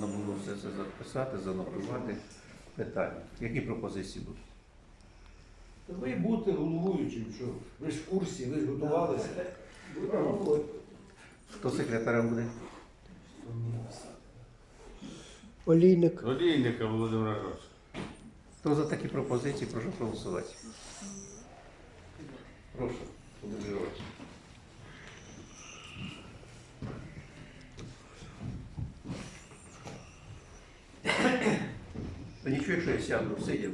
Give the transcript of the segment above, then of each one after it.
можна було все це записати, занотувати питання. Які пропозиції будуть? Та ви будете головуючим, що ви ж в курсі, ви ж готувалися. Хто секретарем буде? Олійник. Олійника Володимира Григоровича. Хто за такі пропозиції, прошу проголосувати. Прошу, Володимир Григорович. Та нічого, якщо я сяду, сидів.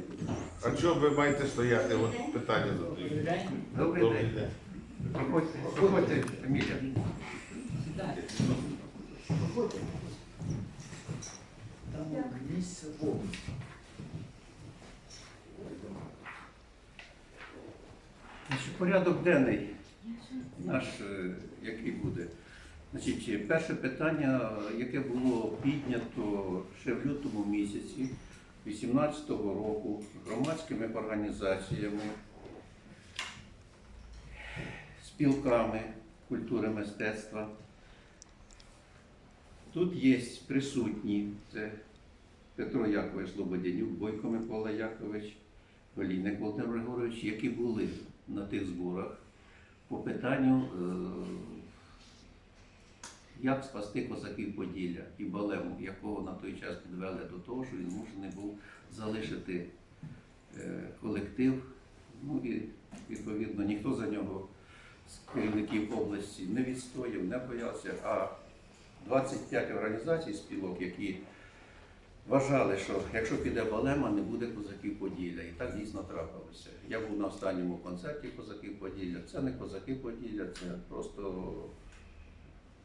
А чого ви маєте стояти? От питання задають. Добрий день. Проходьте, проходьте, Емілія. Там місце повне. Значить, порядок денний наш, е, який буде. Значить, перше питання, яке було піднято ще в лютому місяці 2018 року громадськими організаціями, спілками культури мистецтва. Тут є присутні це Петро Якович Слободянюк, Бойко Микола Якович, Олійник Володимир Григорович, які були на тих зборах по питанню, е, як спасти козаків Поділля і Балему, якого на той час підвели до того, що він змушений був залишити е, колектив. Ну і відповідно ніхто за нього з керівників області не відстояв, не боявся. А 25 організацій спілок, які вважали, що якщо піде Балема, не буде козаків Поділля. І так дійсно трапилося. Я був на останньому концерті козаків Поділля. Це не козаки Поділля, це просто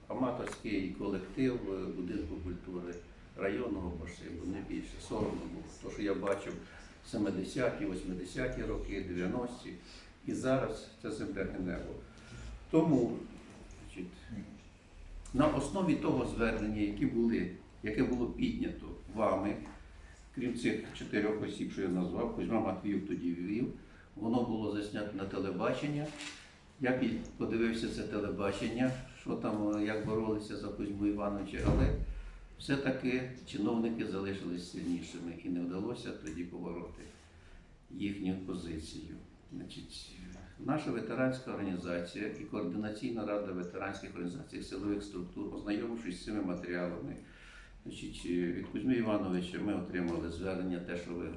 аматорський колектив е, будинку культури районного Башибу, не більше. Соромно було. То, що я бачив 70-ті, 80-ті роки, 90-ті. І зараз це земля і небо. Тому на основі того звернення, які були, яке було піднято вами, крім цих чотирьох осіб, що я назвав, Кузьма Матвіїв тоді ввів, воно було заснято на телебачення. Я подивився це телебачення, що там, е, як боролися за Кузьму Івановича, але все-таки чиновники залишились сильнішими і не вдалося тоді побороти їхню позицію. Значить, наша ветеранська організація і координаційна рада ветеранських організацій силових структур, ознайомившись з цими матеріалами, значить, е, від Кузьми Івановича ми отримали звернення, те, що ви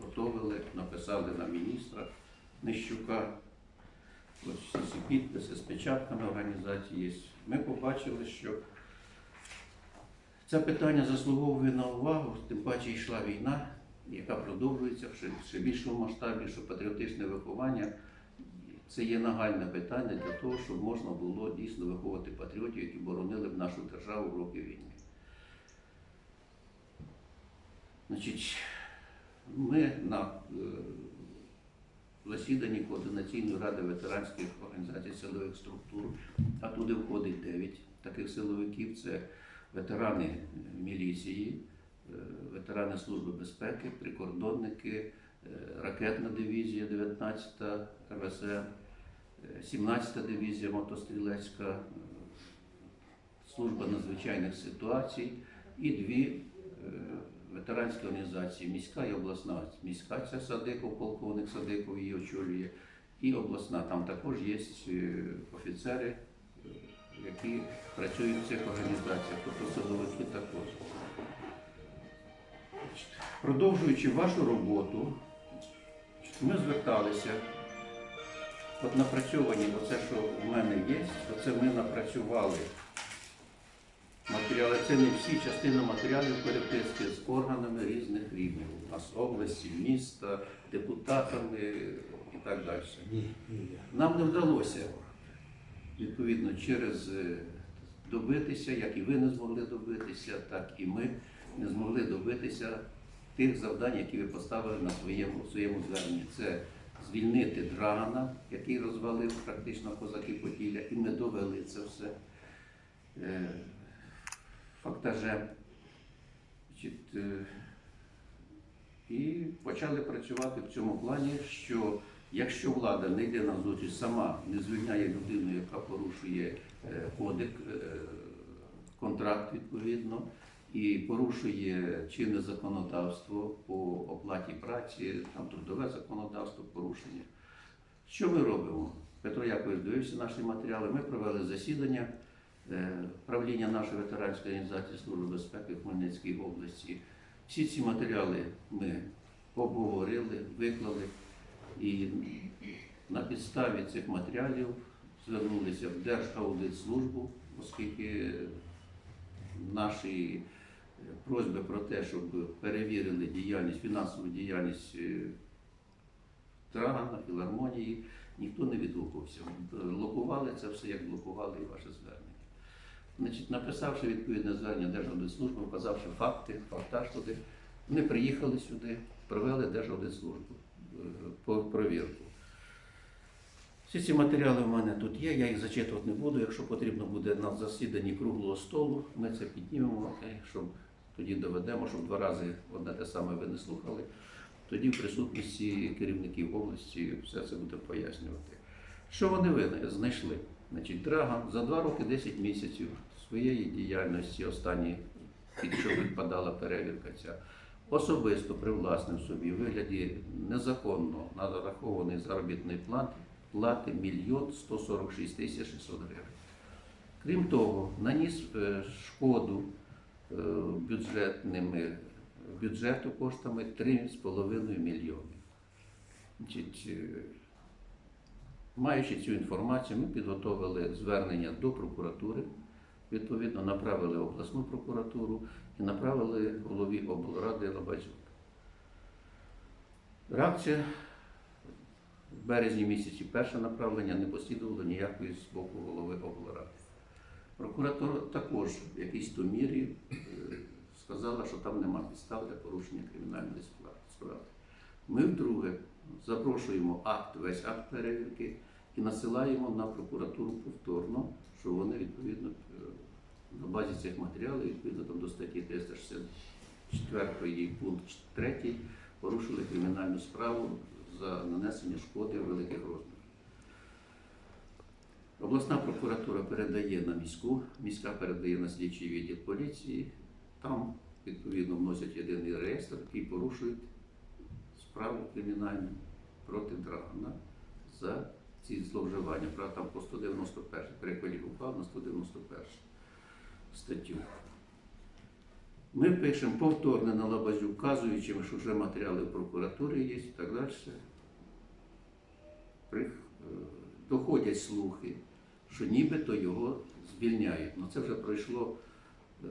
готовили, написали на міністра Нищука. Ось всі підписи з печатками організації є. Ми побачили, що це питання заслуговує на увагу, тим паче йшла війна, яка продовжується в ще, більшому масштабі, що патріотичне виховання це є нагальне питання для того, щоб можна було дійсно виховувати патріотів, які боронили б нашу державу в роки війни. Значить, ми на е, засіданні Координаційної ради ветеранських організацій силових структур, а туди входить 9 таких силовиків. Це ветерани міліції, е, ветерани Служби безпеки, прикордонники, е, ракетна дивізія 19 РВС, е, 17 дивізія мотострілецька, е, служба надзвичайних ситуацій і дві ветеранські організації, міська і обласна. Міська це Садиков, полковник Садиков її очолює, і обласна. Там також є е, офіцери, е, які працюють в цих організаціях, тобто силовики також. Продовжуючи вашу роботу, ми зверталися. От напрацьовані, оце, що в мене є, оце ми напрацювали матеріали. Це не всі частини матеріалів переписки з органами різних рівнів. Нас області, міста, депутатами і так далі. Нам не вдалося відповідно через е, добитися, як і ви не змогли добитися, так і ми не змогли добитися тих завдань, які ви поставили на своєму, своєму зверненні. Це звільнити Драгана, який розвалив практично козаки Поділля, і ми довели це все е, фактажем. Е, і почали працювати в цьому плані, що якщо влада не йде на зустріч, сама не звільняє людину, яка порушує е, кодек, е, контракт відповідно, і порушує чинне законодавство по оплаті праці, там трудове законодавство, порушення. Що ми робимо? Петро Якович дивився наші матеріали. Ми провели засідання правління нашої ветеранської організації Служби безпеки в Хмельницькій області. Всі ці матеріали ми обговорили, виклали і на підставі цих матеріалів звернулися в Держаудитслужбу, оскільки наші е, просьби про те, щоб перевірили діяльність, фінансову діяльність е, Трагана, філармонії, ніхто не відгукувався. Блокували це все, як блокували і ваше звернення. Значить, написавши відповідне звернення Держаудитслужби, вказавши факти, фактаж туди, вони приїхали сюди, провели Держаудитслужбу е, провірку. Всі ці матеріали в мене тут є, я їх зачитувати не буду. Якщо потрібно буде на засіданні круглого столу, ми це піднімемо, щоб тоді доведемо, щоб два рази одне те саме ви не слухали. Тоді в присутності керівників області все це буде пояснювати. Що вони знайшли? Значить, Драган за два роки 10 місяців своєї діяльності, останні, під що підпадала перевірка ця, особисто привласнив собі в вигляді незаконно нарахованої заробітної плати плати мільйон 146 тисяч 600 гривень. Крім того, наніс е, шкоду е, бюджетними бюджету коштами 3,5 мільйони. Маючи цю інформацію, ми підготовили звернення до прокуратури, відповідно направили обласну прокуратуру і направили голові облради Лабазюк. Реакція в березні місяці перше направлення не послідувало ніякої з боку голови облради. Прокуратура також в якійсь то мірі е, сказала, що там нема підстав для порушення кримінальної справи. Ми вдруге запрошуємо акт, весь акт перевірки і насилаємо на прокуратуру повторно, що вони відповідно е, на базі цих матеріалів, відповідно там до статті 364 пункт 3 порушили кримінальну справу за нанесення шкоди великих розмірів. Обласна прокуратура передає на міську, міська передає на слідчий відділ поліції. Там відповідно вносять єдиний реєстр і порушують справу кримінальну проти Драгана за ці зловживання. Правда, там по 191 перекваліфікував на 191 статтю. Ми пишемо повторне на лабазю, вказуючи, що вже матеріали в прокуратурі є і так далі. При- е, Доходять слухи, що нібито його звільняють. Ну це вже пройшло е,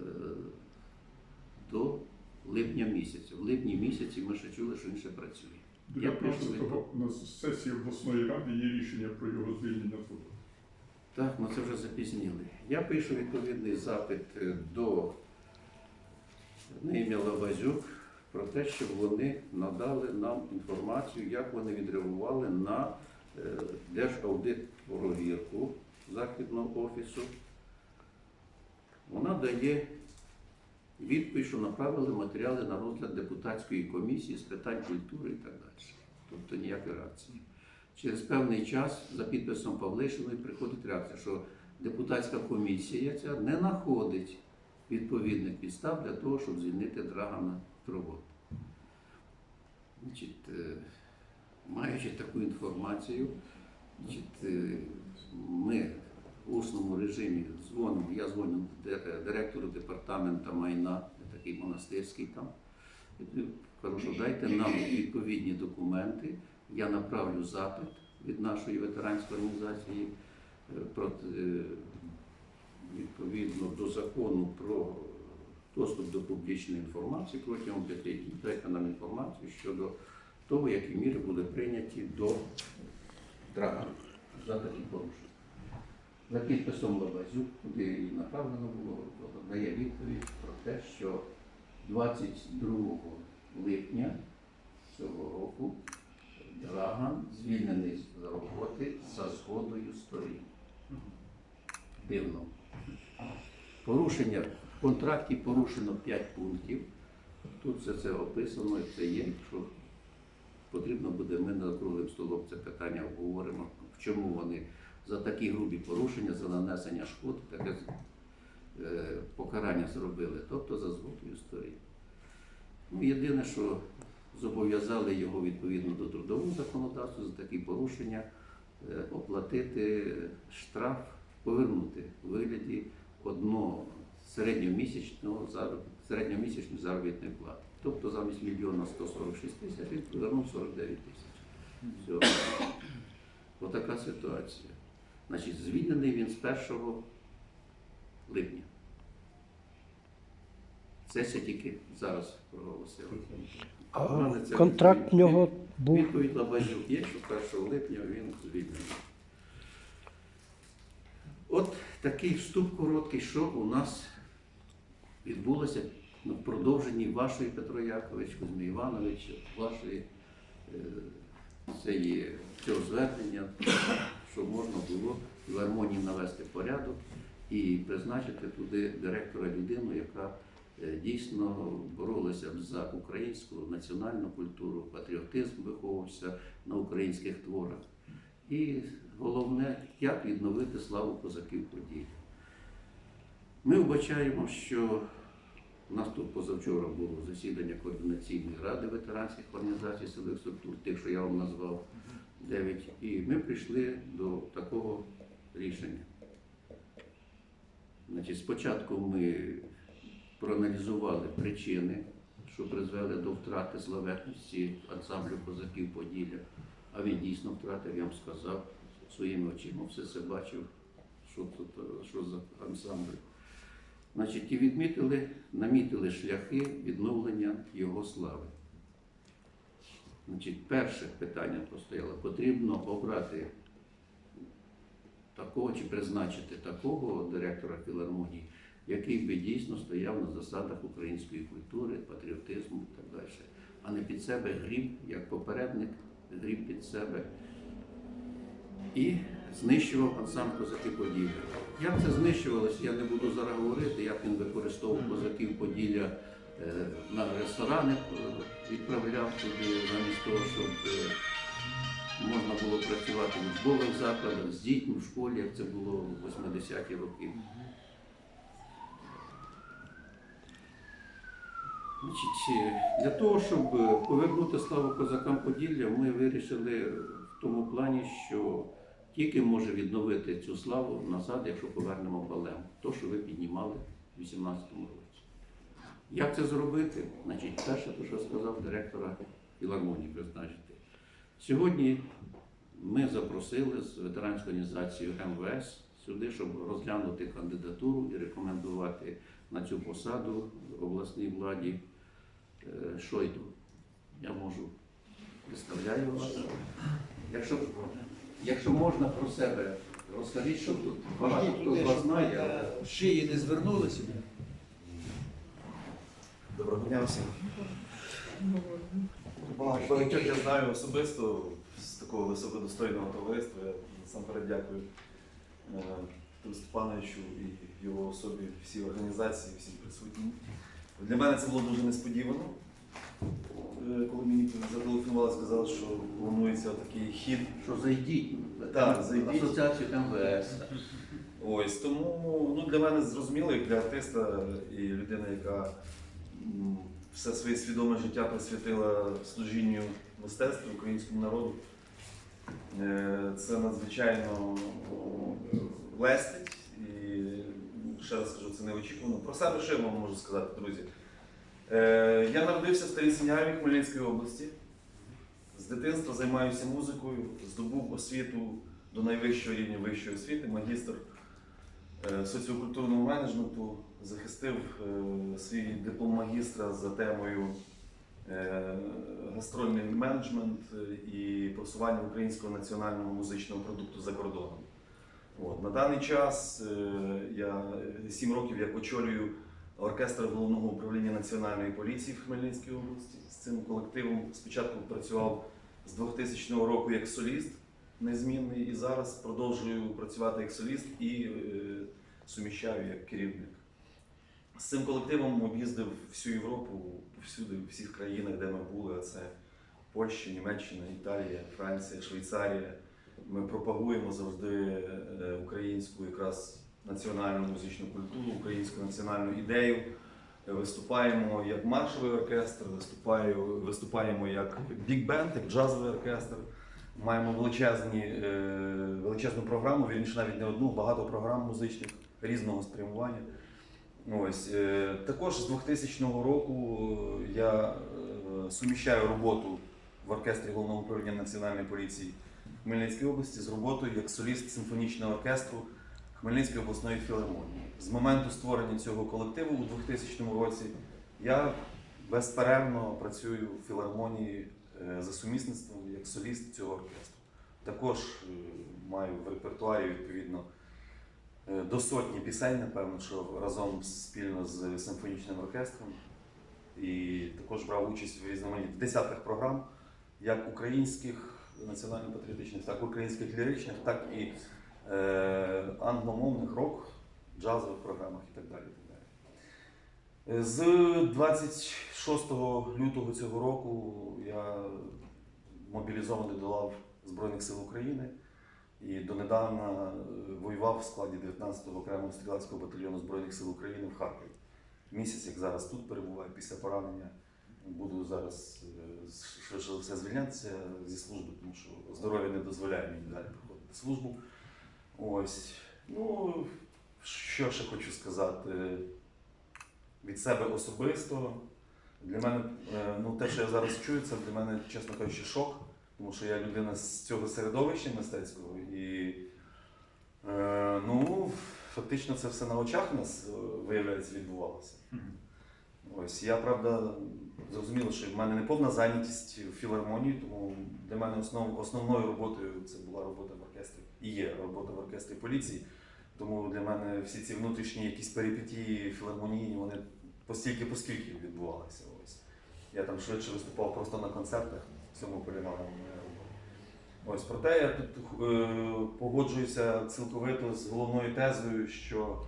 до липня місяця. В липні місяці ми ще чули, що він ще працює. Я прошу 19-го на сесії обласної ради є рішення про його звільнення з роботи. Так, ну це вже запізніли. Я пишу відповідний запит е, до на ім'я Лабазюк про те, щоб вони надали нам інформацію, як вони відреагували на е, держаудит провірку Західного офісу. Вона дає відповідь, що направили матеріали на розгляд депутатської комісії з питань культури і так далі. Тобто ніякої реакції. Через певний час за підписом Павлишиної приходить реакція, що депутатська комісія ця не знаходить відповідних підстав для того, щоб звільнити Драгана роботи. Значить, е, маючи таку інформацію, значить, е, ми в усному режимі дзвонимо, я дзвоню директору департаменту майна, такий монастирський там. Кажу, що дайте нам відповідні документи. Я направлю запит від нашої ветеранської організації е, е, відповідно до закону про доступ до публічної інформації протягом п'яти днів. Дайте нам інформацію щодо того, які міри були прийняті до Драгана за такі порушення. За підписом Лабазюк, куди її направлено було, дає відповідь про те, що 22 липня цього року Драган звільнений з роботи за згодою сторін. Дивно. Порушення в контракті порушено 5 пунктів. Тут все це описано, і це є. Якщо потрібно буде, ми на круглим столом це питання обговоримо, в чому вони за такі грубі порушення, за нанесення шкод, таке е, покарання зробили, тобто за згодою сторін. Ну, єдине, що зобов'язали його відповідно до трудового законодавства за такі порушення е, оплатити штраф, повернути у вигляді одного середньомісячного середньомісячної заробітної плати. Тобто замість мільйона 146 тисяч він повернув 49 тисяч. Отака ситуація. Значить, звільнений він з 1 липня. Сесія тільки зараз проголосила. А контракт в нього був. Відповідь Лабазюк є, що 1 липня він звільнений. От такий вступ короткий, що у нас відбулося ну, в продовженні вашої Петро Якович, Кузьми Іванович, вашої е, цієї, цього звернення, щоб можна було в гармонії навести порядок і призначити туди директора людину, яка е, дійсно боролася за українську національну культуру, патріотизм виховувався на українських творах. І головне, як відновити славу козаків подій. Ми вбачаємо, що у нас тут позавчора було засідання координаційної ради ветеранських організацій силових структур, тих, що я вам назвав 9, і ми прийшли до такого рішення. Значить, спочатку ми проаналізували причини, що призвели до втрати славетності ансамблю козаків Поділля. А він дійсно втратив, я вам сказав, своїми очима все це бачив, що тут, що за ансамбль. Значить, і відмітили, намітили шляхи відновлення його слави. Значить, перше питання постояло. Потрібно обрати такого чи призначити такого директора філармонії, який би дійсно стояв на засадах української культури, патріотизму і так далі, а не під себе гріб, як попередник, гріб під себе і знищував ансамбль козаки Поділля. Як це знищувалося, я не буду зараз говорити, як він використовував козаків Поділля на ресторани, е, відправляв туди замість того, щоб е, можна було працювати в учбових закладах з дітьми в школі, як це було в 80-ті роки. Значить, е, для того, щоб е, повернути славу козакам Поділля, ми вирішили в тому плані, що тільки може відновити цю славу назад, якщо повернемо балем, то, що ви піднімали в 18-му році. Як це зробити? Значить, перше, то, що сказав директора філармонії призначити. Сьогодні ми запросили з ветеранською організацією МВС сюди, щоб розглянути кандидатуру і рекомендувати на цю посаду обласній владі е, Шойду. Я можу представляю вас. Якщо, якщо можна про себе розкажіть, що тут багато хто вас знає. але- Шиї не звернулися. Доброго дня всім. Багатьох я знаю особисто з такого високодостойного товариства. Я насамперед дякую е, Петру Степановичу і його особі всій організації, всім присутнім. Для мене це було дуже несподівано. Е, Коли мені зателефонували, сказали, що планується такий хід Що зайдіть Так, в зайдіть. асоціацію МВС. Ось тому ну, для мене зрозуміло, як для артиста і людини, яка все своє свідоме життя присвятила служінню мистецтву українському народу. Е, Це надзвичайно е, лестить і ще раз скажу, це неочікувано. Про себе що вам можу сказати, друзі? Е, Я народився в Старій Синяві Хмельницької області. З дитинства займаюся музикою, здобув освіту до найвищого рівня вищої освіти, магістр соціокультурного менеджменту, захистив е, свій диплом магістра за темою е, гастрольний менеджмент е, і просування українського національного музичного продукту за кордоном. От. На даний час е, я 7 років як очолюю оркестр головного управління національної поліції в Хмельницькій області. З цим колективом спочатку працював з 2000 року як соліст незмінний і зараз продовжую працювати як соліст і е, суміщаю як керівник. З цим колективом об'їздив всю Європу, всюди, в всіх країнах, де ми були. А це Польща, Німеччина, Італія, Франція, Швейцарія. Ми пропагуємо завжди е, українську якраз національну музичну культуру, українську національну ідею. Виступаємо як маршовий оркестр, виступаємо як бік-бенд, як джазовий оркестр. Маємо величезні, е, величезну програму, вірніше навіть не одну, багато програм музичних різного спрямування. Ось е, також з 2000 року я е, суміщаю роботу в оркестрі головного управління Національної поліції Хмельницької області з роботою як соліст симфонічного оркестру Хмельницької обласної філармонії. З моменту створення цього колективу у 2000 році я безперервно працюю в філармонії за сумісництвом як соліст цього оркестру. Також е, маю в репертуарі відповідно е, до сотні пісень, напевно, що разом спільно з симфонічним оркестром. І також брав участь в різноманітних десятках програм, як українських національно-патріотичних, так і українських ліричних, так і е, англомовних рок, джазових програмах і так далі. І так далі. Е, З 26 лютого цього року я мобілізований до лав Збройних сил України і донедавна е, воював в складі 19-го окремого стрілецького батальйону Збройних сил України в Харкові. Місяць, як зараз тут перебуваю після поранення, буду зараз швидше все звільнятися зі служби, тому що здоров'я не дозволяє мені далі проходити службу. Ось. Ну, що ще хочу сказати від себе особисто. Для мене, е, ну, те, що я зараз чую, це для мене, чесно кажучи, шок, тому що я людина з цього середовища мистецького і е, ну, фактично це все на очах у нас е, виявляється відбувалося. Ось я правда зрозуміло, що в мене не повна зайнятість в філармонії, тому для мене основ, основною роботою це була робота в оркестрі і є робота в оркестрі поліції. Тому для мене всі ці внутрішні якісь перипетії філармонійні, вони постільки поскільки відбувалися. Ось. Я там швидше виступав просто на концертах, в цьому полягала моя робота. Ось проте я тут е, погоджуюся цілковито з головною тезою, що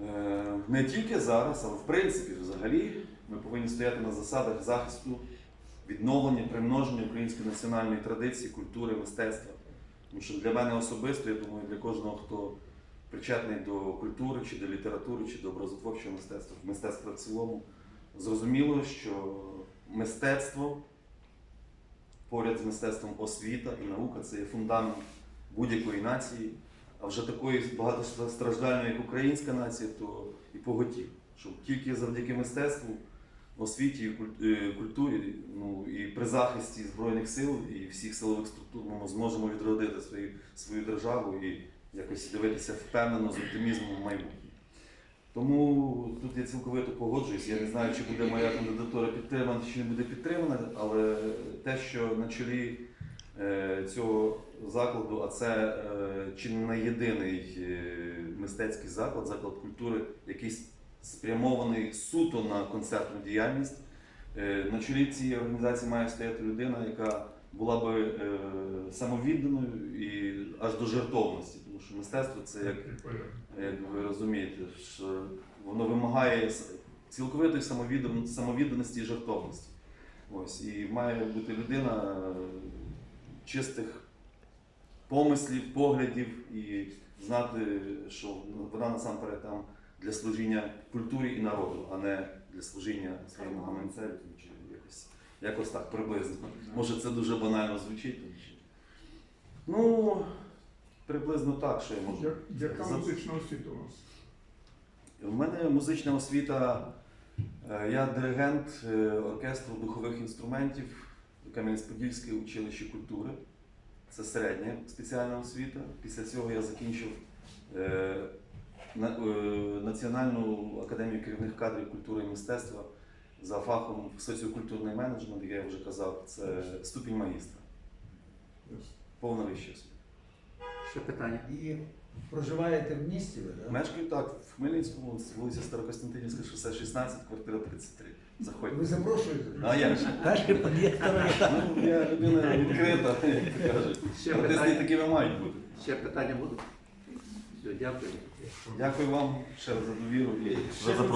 е, не тільки зараз, але в принципі взагалі ми повинні стояти на засадах захисту, відновлення, примноження української національної традиції, культури, мистецтва. Тому що для мене особисто, я думаю, для кожного, хто причетний до культури, чи до літератури, чи до образотворчого мистецтва, мистецтва в цілому, зрозуміло, що мистецтво поряд з мистецтвом освіта і наука це є фундамент будь-якої нації, а вже такої багатостраждальної, як українська нація, то і поготів. Що тільки завдяки мистецтву, освіті е, культурі, ну і при захисті збройних сил і всіх силових структур ми зможемо відродити свою, свою державу і якось дивитися впевнено з оптимізмом в майбутнє. Тому тут я цілковито погоджуюсь. Я не знаю, чи буде моя кандидатура підтримана, чи не буде підтримана, але те, що на чолі е, цього закладу, а це е, чи не єдиний е, мистецький заклад, заклад культури, який спрямований суто на концертну діяльність. На чолі цієї організації має стояти людина, яка була би самовідданою і аж до жертовності, тому що мистецтво це як як ви розумієте, що воно вимагає цілковитої самовідданості і жертовності. Ось, і має бути людина е, чистих помислів, поглядів і знати, що вона насамперед там для служіння культурі і народу, а не для служіння своєму гаманцеві чи якось, якось так приблизно. Може це дуже банально звучить. Ну, приблизно так, що я можу. Як, яка За- музична освіта у вас? У мене музична освіта. е, Я диригент е, оркестру духових інструментів Кам'янець-Подільське училище культури. Це середня спеціальна освіта. Після цього я закінчив е, на- е, Національну академію керівних кадрів культури і мистецтва за фахом соціокультурний менеджмент, як я вже казав, це ступінь магістра. Повна вища освіта. Ще питання? І проживаєте в місті ви, так? Мешкаю так, в Хмельницькому, вулиця Старокостянтинівська, шосе 16, квартира 33. Заходьте. Ви запрошуєте? А як же? Перший під'їзд, второй етаж. Ну, я людина відкрита, як то кажуть. Ще Артисти питання? такими мають бути. Ще питання будуть? Все, дякую. Дякую вам ще раз за довіру і за запрошення.